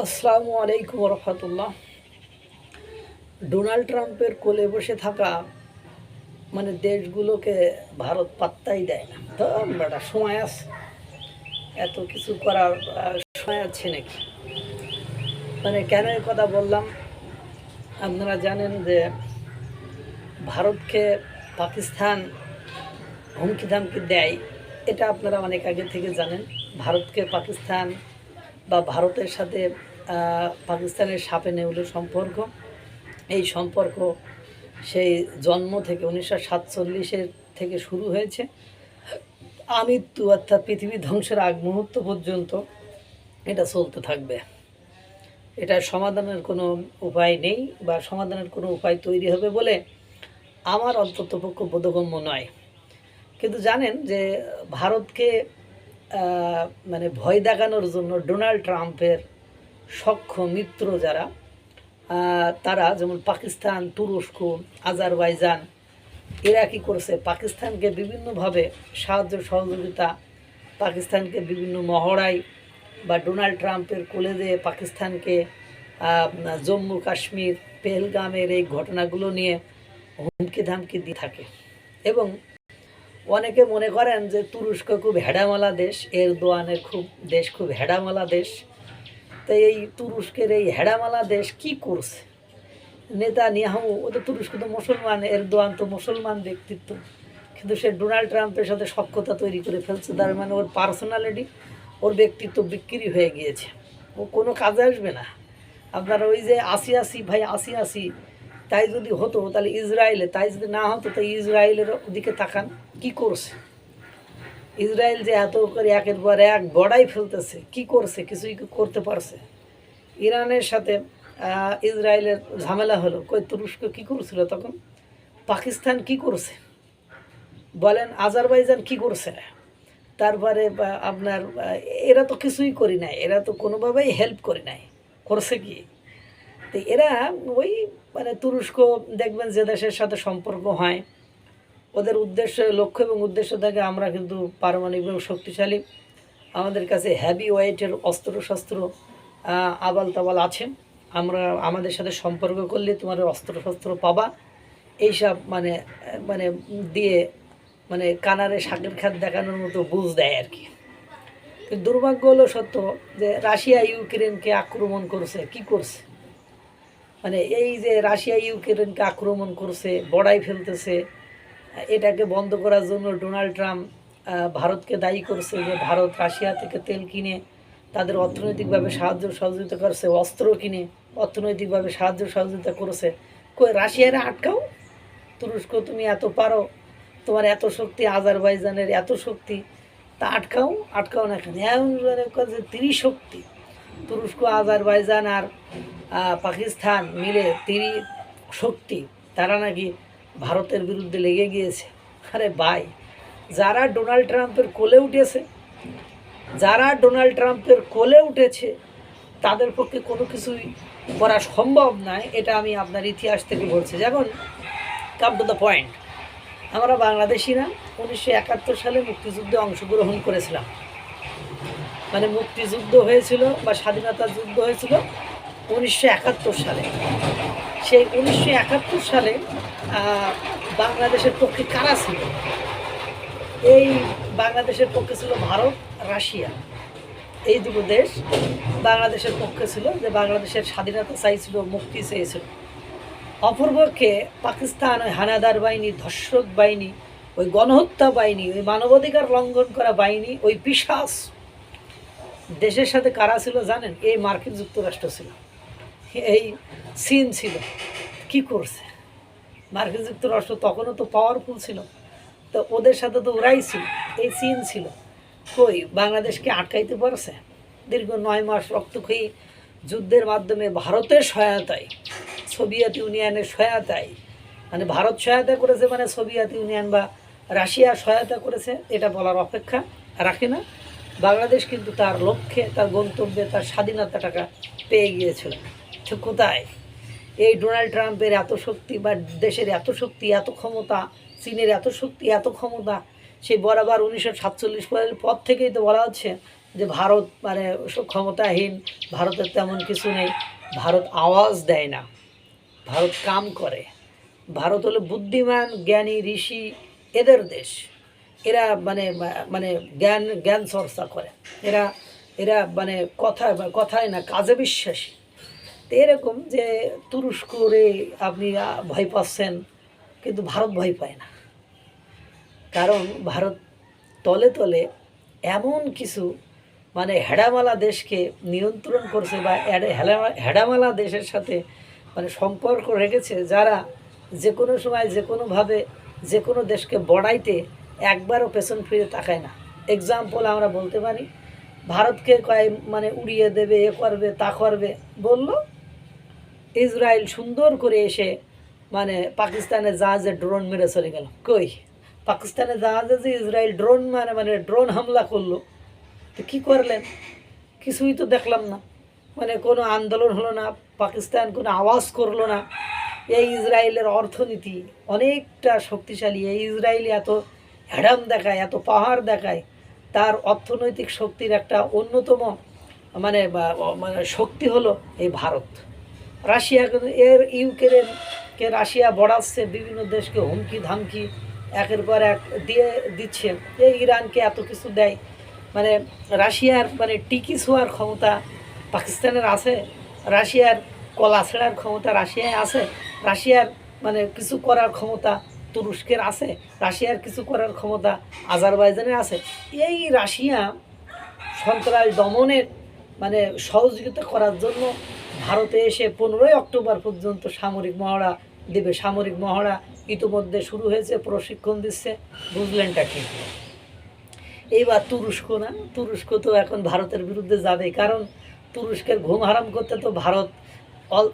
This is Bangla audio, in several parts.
আসসালামু আলাইকুম রহমতুল্লাহ ডোনাল্ড ট্রাম্পের কোলে বসে থাকা মানে দেশগুলোকে ভারত পাত্তাই দেয় না। তো বেটা, সময় আছে। এত কিছু করার সময় আছে নাকি? মানে কেন এই কথা বললাম? আপনারা জানেন যে ভারতকে পাকিস্তান হুমকি ধামকি দেয়, এটা আপনারা অনেক আগে থেকে জানেন। ভারতকে পাকিস্তান বা ভারতের সাথে পাকিস্তানের সাপে নেউলের সম্পর্ক। এই সম্পর্ক সেই জন্ম থেকে উনিশশো সাতচল্লিশের থেকে শুরু হয়েছে। আমৃত্যু অর্থাৎ পৃথিবী ধ্বংসের আগ মুহূর্ত পর্যন্ত এটা চলতে থাকবে। এটা সমাধানের কোনো উপায় নেই বা সমাধানের কোনো উপায় তৈরি হবে বলে আমার অন্ততপক্ষ বোধগম্য নয়। কিন্তু জানেন যে ভারতকে মানে ভয় দেখানোর জন্য ডোনাল্ড ট্রাম্পের সখ্য মিত্র যারা তারা যেমন পাকিস্তান, তুরস্ক, আজারবাইজান, এরা কী করছে? পাকিস্তানকে বিভিন্নভাবে সাহায্য সহযোগিতা, পাকিস্তানকে বিভিন্ন মহড়াই বা ডোনাল্ড ট্রাম্পের কোলে দিয়ে পাকিস্তানকে জম্মু কাশ্মীর, পেহেলগামের এই ঘটনাগুলো নিয়ে হুমকি ধামকি দিয়ে থাকে। এবং অনেকে মনে করেন যে তুরস্ক খুব হেডামালা দেশ এর দোয়ানের খুব দেশ খুব হেডামালা দেশ। তো এই তুরস্কের এই হেডামালা দেশ কি করছে? নেতা নিয়াহু ও তো তুরস্ক তো মুসলমান এর দোয়ান তো মুসলমান ব্যক্তিত্ব। কিন্তু সে ডোনাল্ড ট্রাম্পের সাথে সক্ষতা তৈরি করে ফেলছে, তার মানে ওর পার্সোনালিটি, ওর ব্যক্তিত্ব বিক্রি হয়ে গিয়েছে। ও কোনো কাজে আসবে না। আপনার ওই যে আসি আসি ভাই আসি আসি তাই যদি হতো, তাহলে ইসরায়েলে, তাই যদি না হতো, তাই ইসরায়েলের দিকে তাকান। কি করছে? ইসরায়েল যে এত করে একের পর এক গড়াই ফেলতেছে, কি করছে? কিছুই করতে পারছে? ইরানের সাথে ইসরায়েলের ঝামেলা হলো। কই, তুরস্ক কি করছিল তখন? পাকিস্তান কি করছে? বলেন, আজারবাইজান কি করছে? না তারপরে আপনার এরা তো কিছুই করি নাই। এরা তো কোনোভাবেই হেল্প করি নাই। করছে কি? তো এরা ওই মানে তুরস্ক দেখবেন যে দেশের সাথে সম্পর্ক হয়। ওদের উদ্দেশ্য, লক্ষ্য এবং উদ্দেশ্য থাকে আমরা কিন্তু পারমাণবিক শক্তিশালী। আমাদের কাছে হ্যাভি ওয়েটের অস্ত্র শস্ত্র আবাল তাবাল আছে। আমরা আমাদের সাথে সম্পর্ক করলে তোমার অস্ত্র শস্ত্র পাবা। এইসব মানে মানে দিয়ে মানে কানারে শাকের খাত দেখানোর মতো বুঝ দেয় আর কি। দুর্ভাগ্য হলো সত্য যে রাশিয়া ইউক্রেনকে আক্রমণ করছে। কি করছে? মানে এই যে রাশিয়া ইউক্রেনকে আক্রমণ করছে, বড়াই ফেলতেছে এটাকে বন্ধ করার জন্য ডোনাল্ড ট্রাম্প ভারতকে দায়ী করছে যে ভারত রাশিয়া থেকে তেল কিনে তাদের অর্থনৈতিকভাবে সাহায্য সহযোগিতা করছে, অস্ত্র কিনে অর্থনৈতিকভাবে সাহায্য সহযোগিতা করেছে। রাশিয়ারে আটকাও? তুরস্ক, তুমি এত পারো? তোমার এত শক্তি, আজারবাইজানের এত শক্তি, তা আটকাও? আটকাও না কেন? যে তিরিশ শক্তি। তুরস্ক, আজারবাইজান আর পাকিস্তান মিলে তিরি শক্তি। তারা নাকি ভারতের বিরুদ্ধে লেগে গিয়েছে। আরে ভাই, যারা ডোনাল্ড ট্রাম্পের কোলে উঠেছে, যারা ডোনাল্ড ট্রাম্পের কোলে উঠেছে, তাদের পক্ষে কোনো কিছুই করা সম্ভব নয়, এটা আমি আপনার ইতিহাস থেকে বলছি। যেমন কাম টু দ্য পয়েন্ট আমরা বাংলাদেশিরা উনিশশো একাত্তর সালে মুক্তিযুদ্ধে অংশগ্রহণ করেছিলাম। মানে মুক্তিযুদ্ধ হয়েছিল বা স্বাধীনতা যুদ্ধ হয়েছিল উনিশশো একাত্তর সালে। সেই উনিশশো একাত্তর সালে বাংলাদেশের পক্ষে কারা ছিল? এই বাংলাদেশের পক্ষে ছিল ভারত, রাশিয়া। এই দুটো দেশ বাংলাদেশের পক্ষে ছিল যে বাংলাদেশের স্বাধীনতা চাইছিল, মুক্তি চেয়েছিল। অপরপক্ষে পাকিস্তান ওই হানাদার বাহিনী ধর্ষক বাহিনী, ওই গণহত্যা বাহিনী, ওই মানবাধিকার লঙ্ঘন করা বাহিনী, ওই পিশাস দেশের সাথে কারা ছিল জানেন? এই মার্কিন যুক্তরাষ্ট্র ছিল। এই চীন ছিল। কি করছে? মার্কিন যুক্তরাষ্ট্র তখনও তো পাওয়ারফুল ছিল। তো ওদের সাথে তো ওরাই ছিল, এই চীন ছিল। কই, বাংলাদেশকে আটকাইতে পারছে? দীর্ঘ নয় মাস রক্তক্ষয়ী যুদ্ধের মাধ্যমে ভারতের সহায়তায়, সোভিয়েত ইউনিয়নের সহায়তায় মানে ভারত সহায়তা করেছে মানে সোভিয়েত ইউনিয়ন বা রাশিয়া সহায়তা করেছে, এটা বলার অপেক্ষা রাখে না। বাংলাদেশ কিন্তু তার লক্ষ্যে, তার গন্তব্যে, তার স্বাধীনতাটাকা পেয়ে গিয়েছিল। তো কোথায়? এই ডোনাল্ড ট্রাম্পের এত শক্তি বা দেশের এত শক্তি, এত ক্ষমতা, চীনের এত শক্তি, এত ক্ষমতা, সেই বরাবর উনিশশো সাতচল্লিশ পর থেকেই তো বলা হচ্ছে যে ভারত মানে ক্ষমতাহীন, ভারতের তেমন কিছু নেই, ভারত আওয়াজ দেয় না, ভারত কাম করে। ভারত হলো বুদ্ধিমান, জ্ঞানী, ঋষি, এদের দেশ। এরা মানে মানে জ্ঞান জ্ঞান চর্চা করে। এরা এরা মানে কথায় কথায় না, কাজে বিশ্বাসী। তো এরকম যে তুরস্করে আপনি ভয় পাচ্ছেন, কিন্তু ভারত ভয় পায় না। কারণ ভারত তলে তলে এমন কিছু মানে হেডামালা দেশকে নিয়ন্ত্রণ করছে বা হেডামালা দেশের সাথে মানে সম্পর্ক রেখেছে যারা যে কোনো সময়, যে কোনোভাবে যে কোনো দেশকে বড়াইতে একবারও পেছন ফিরে তাকায় না। এক্সাম্পল আমরা বলতে পারি, ভারতকে কয় মানে উড়িয়ে দেবে, এ করবে, তা করবে, বলল ইসরায়েল সুন্দর করে এসে মানে পাকিস্তানের জাহাজে ড্রোন মেরে চলে গেল। কই? পাকিস্তানের জাহাজে যে ইসরায়েল ড্রোন মানে মানে ড্রোন হামলা করল, তো কী করলেন? কিছুই তো দেখলাম না। মানে কোনো আন্দোলন হলো না, পাকিস্তান কোনো আওয়াজ করল না। এই ইসরায়েলের অর্থনীতি অনেকটা শক্তিশালী। এই ইসরায়েল এত হ্যাডাম দেখায়, এত পাহাড় দেখায়, তার অর্থনৈতিক শক্তির একটা অন্যতম মানে মানে শক্তি হলো এই ভারত। রাশিয়া এর ইউক্রেনকে রাশিয়া বড়াচ্ছে, বিভিন্ন দেশকে হুমকি ধামকি একের পর এক দিয়ে দিচ্ছে। এই ইরানকে এত কিছু দেয়। মানে রাশিয়ার মানে টিকি ছোঁয়ার ক্ষমতা পাকিস্তানের আছে, রাশিয়ার কলা ছেড়ার ক্ষমতা রাশিয়ায় আছে, রাশিয়ার মানে কিছু করার ক্ষমতা তুরস্কের আছে, রাশিয়ার কিছু করার ক্ষমতা আজারবাইজানের আছে। এই রাশিয়া সন্ত্রাস দমনের মানে সহযোগিতা করার জন্য ভারতে এসে পনেরোই অক্টোবর পর্যন্ত সামরিক মহড়া দেবে। সামরিক মহড়া ইতিমধ্যে শুরু হয়েছে, প্রশিক্ষণ দিচ্ছে। বুঝলেনটা কি? এইবার তুরস্ক না? তুরস্ক তো এখন ভারতের বিরুদ্ধে যাবে। কারণ তুরস্কের ঘুম হারাম করতে তো ভারত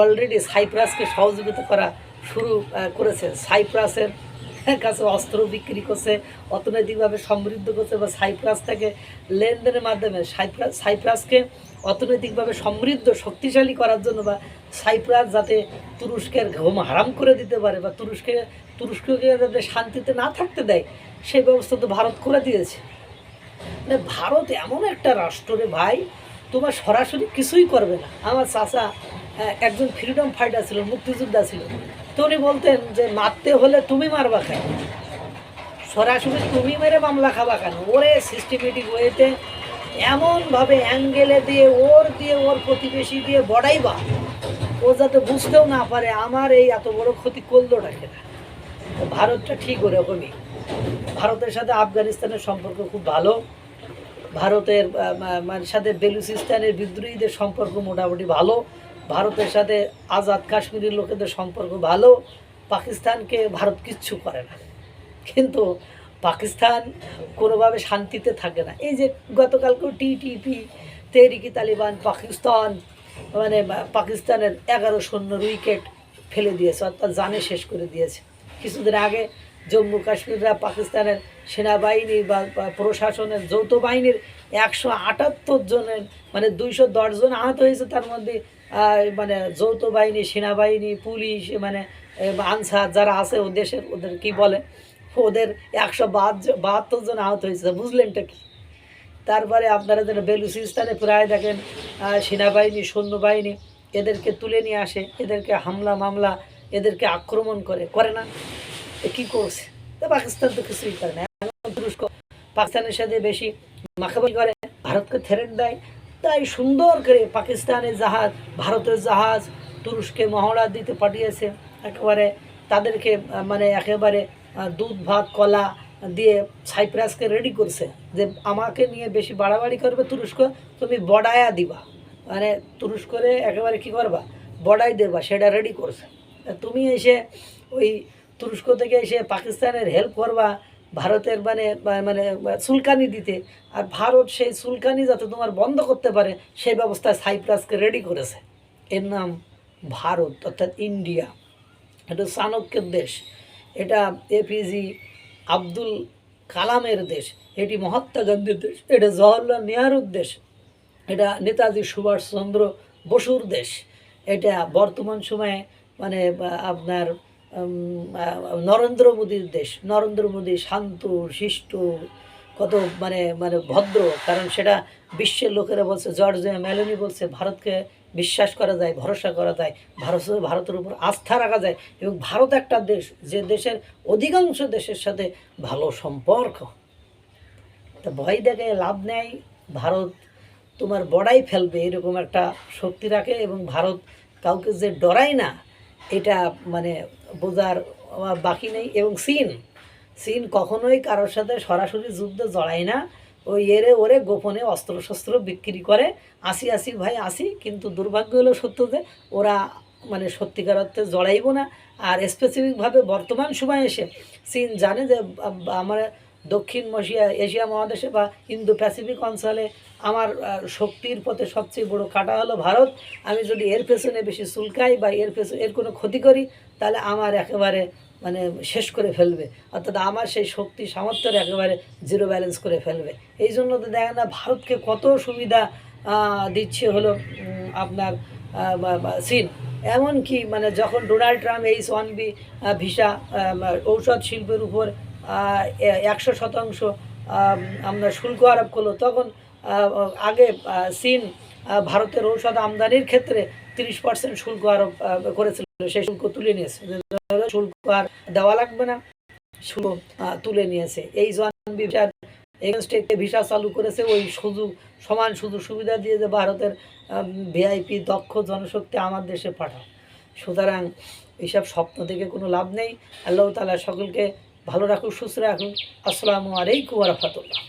অলরেডি সাইপ্রাসকে সহযোগিতা করা শুরু করেছে। সাইপ্রাসের কাছে অস্ত্র বিক্রি করছে, অর্থনৈতিকভাবে সমৃদ্ধ করছে বা সাইপ্রাস থেকে লেনদেনের মাধ্যমে সাইপ্রাস সাইপ্রাসকে অর্থনৈতিকভাবে সমৃদ্ধ শক্তিশালী করার জন্য বা সাইপ্রাস যাতে তুরস্কের ঘুম হারাম করে দিতে পারে বা তুরস্কে তুরস্ককে যাতে শান্তিতে না থাকতে দেয় সেই ব্যবস্থা তো ভারত করে দিয়েছে। মানে ভারত এমন একটা রাষ্ট্র রে ভাই তোমার সরাসরি কিছুই করবে না। আমার চাচা আহ, একজন ফ্রিডম ফাইটার ছিল মুক্তিযোদ্ধা ছিল। তো উনি বলতেন যে মারতে হলে তুমি মারবা কেন? সরাসরি তুমি মেরে মামলা খাবা কেন? ওরে সিস্টেমেটিক ওয়েতে এমনভাবে অ্যাঙ্গেলে দিয়ে, ওর দিয়ে, ওর প্রতিবেশী দিয়ে বড়াইবা। ও যাতে বুঝতেও না পারে আমার এই এত বড় ক্ষতি করলোটা কেনা। তো ভারতটা ঠিক ওরকমই। ভারতের সাথে আফগানিস্তানের সম্পর্ক খুব ভালো। ভারতের মানে সাথে বেলুচিস্তানের বিদ্রোহীদের সম্পর্ক মোটামুটি ভালো। ভারতের সাথে আজাদ কাশ্মীরের লোকেদের সম্পর্ক ভালো। পাকিস্তানকে ভারত কিচ্ছু করে না। কিন্তু পাকিস্তান কোনোভাবে শান্তিতে থাকে না। এই যে গতকালকেও টিটিপি তেহরিকি তালিবান, পাকিস্তান মানে পাকিস্তানের এগারো শূন্যর উইকেট ফেলে দিয়েছে, অর্থাৎ জানে শেষ করে দিয়েছে। কিছুদিন আগে জম্মু কাশ্মীররা পাকিস্তানের সেনাবাহিনী বা বা প্রশাসনের যৌথ বাহিনীর একশো আটাত্তর জনের মানে দুইশো জন আহত হয়েছে, তার মধ্যে মানে যৌথ বাহিনী, সেনাবাহিনী, পুলিশ মানে আনসার যারা আছে ও দেশের, ওদের কি বলে? ওদের একশো বাহাত্তর জন আহত হয়েছে, বুঝলেনটা কি? তারপরে আপনারা যেন বেলুচিস্তানে প্রায় দেখেন সেনাবাহিনী, সৈন্যবাহিনী, এদেরকে তুলে নিয়ে আসে, এদেরকে হামলা মামলা, এদেরকে আক্রমণ করে করে না? কি করছে? তো পাকিস্তান তো কিছুই করে না। তুরস্ক পাকিস্তানের সাথে বেশি মাখামাখি করে, ভারতকে থ্রেট দেয়, তাই সুন্দর করে পাকিস্তানের জাহাজ, ভারতের জাহাজ, তুরস্কে মহড়া দিতে পাঠিয়েছে, একেবারে তাদেরকে মানে একেবারে দুধ, ভাত, কলা দিয়ে সাইপ্রাসকে রেডি করছে যে আমাকে নিয়ে বেশি বাড়াবাড়ি করবে তুরস্ক, তুমি বড়ায়া দিবা। মানে তুরস্করে একেবারে কি করবা? বড়াই দেবা, সেটা রেডি করছে। তুমি এসে ওই তুরস্ক থেকে এসে পাকিস্তানের হেল্প করবা, ভারতের মানে মানে সুলকানি দিতে। আর ভারত সেই সুলকানি যাতে তোমার বন্ধ করতে পারে, সেই ব্যবস্থায় সাইপ্রাসকে রেডি করেছে। এর নাম ভারত, অর্থাৎ ইন্ডিয়া। এটা চাণক্যের দেশ। এটা এপিজি আব্দুল কালামের দেশ, এটি মহাত্মা গান্ধীর দেশ, এটা জওহরলাল নেহরুর দেশ, এটা নেতাজি সুভাষচন্দ্র বসুর দেশ, এটা বর্তমান সময়ে মানে আপনার নরেন্দ্র মোদীর দেশ, নরেন্দ্র মোদী শান্ত, শিষ্ট, কত মানে মানে ভদ্র, কারণ সেটা বিশ্বের লোকেরা বলছে জর্জ মেলোনি বলছে, ভারতকে বিশ্বাস করা যায়, ভরসা করা যায়, ভারত, ভারতের উপর আস্থা রাখা যায় এবং ভারত একটা দেশ, যে দেশের অধিকাংশ দেশের সাথে ভালো সম্পর্ক। তা ভয় দেখে লাভ নেই, ভারত তোমার বড়াই ফেলবে, এরকম একটা শক্তি রাখে এবং ভারত কাউকে যে ডরায় না, এটা মানে বোঝার বাকি নেই এবং চীন চীন কখনোই কারোর সাথে সরাসরি যুদ্ধে জড়ায় না। ওই এরে ওরে গোপনে অস্ত্র শস্ত্র বিক্রি করে, আসি আসি, ভাই, আসি। কিন্তু দুর্ভাগ্য হলো সত্য যে, ওরা মানে সত্যিকার অর্থে জড়াইব না। আর স্পেসিফিকভাবে বর্তমান সময়ে এসে চীন জানে যে আমার দক্ষিণ মশিয়া, এশিয়া মহাদেশে বা ইন্দো প্যাসিফিক অঞ্চলে আমার শক্তির পথে সবচেয়ে বড় কাটা হলো ভারত। আমি যদি এর পেছনে বেশি চুলকাই বা এর পেছনে এর কোনো ক্ষতি করি, তাহলে আমার একেবারে মানে শেষ করে ফেলবে। অর্থাৎ আমার সেই শক্তি, সামর্থ্যের একেবারে জিরো ব্যালেন্স করে ফেলবে। এই জন্য তো দেখেন না, ভারতকে কত সুবিধা দিচ্ছে হলো আপনার চীন। এমনকি মানে যখন Donald Trump H one B visa ঔষধ শিল্পের উপর একশো শতাংশ আমরা শুল্ক আরোপ করল, তখন আগে চীন ভারতের ঔষধ আমদানির ক্ষেত্রে তিরিশ পার্সেন্ট শুল্ক আরোপ করেছিল। সেই শুল্ক তুলে নিয়েছে। শুল্ক আর দেওয়া লাগবে না। শুল্ক তুলে নিয়েছে। এই জন এগেনস্টে ভিসা চালু করেছে, ওই সুযোগ, সমান সুযোগ সুবিধা দিয়ে যে ভারতের ভিআইপি দক্ষ জনশক্তি আমার দেশে পাঠাও। সুতরাং এইসব স্বপ্ন থেকে কোনো লাভ নেই। আল্লাহ তালা সকলকে ভালো রাখুক, সুস্থ রাখুক। আসসালামু আলাইকুম রহমতুল্লাহ।